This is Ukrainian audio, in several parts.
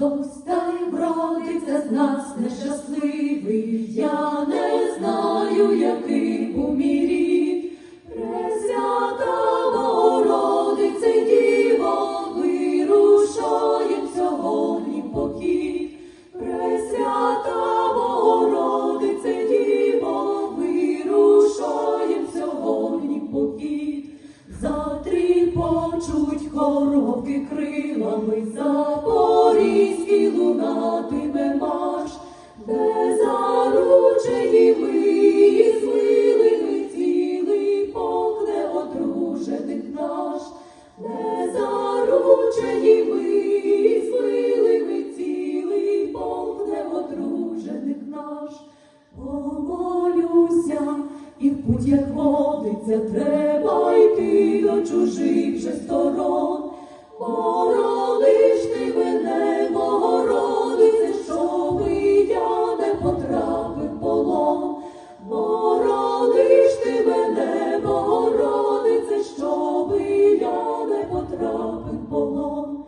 Й вродиться з нас нещасливий, я не знаю, який був мій рід. Пресвята Богородице Діво, вирушаєм сьогодні в похід. Пресвята Богородице Діво, вирушаєм сьогодні в похід. Затріпочуть хоровки крилами, запорізький лунатиме марш, де заручені ми з цілий покне наш, де заручені ми з цілий покне наш. Помолюся, і в путь, як водиться, треба йти до чужих же сторон. Борониш потрапив полон.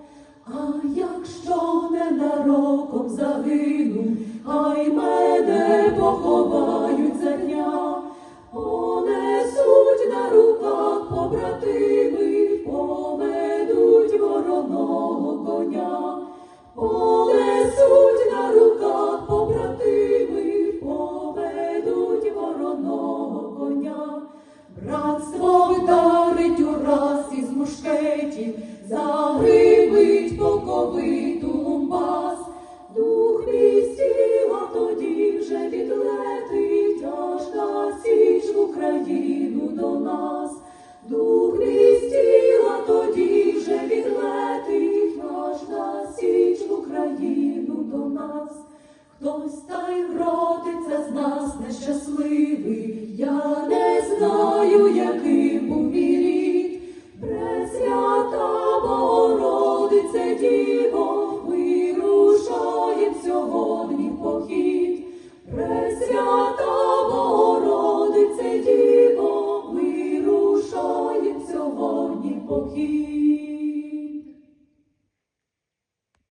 А якщо ненароком загину, хай мене поховають за дня, понесуть на руках побратими, поведуть вороного коня, мушкетів, загримить поковиту лумбас. Дух містіла тоді вже відлетить, аж на січ в Україну до нас. Дух містіла тоді вже відлетить, аж на січ в Україну до нас. Хтось та й вродиться з нас нещасливий, я poquito.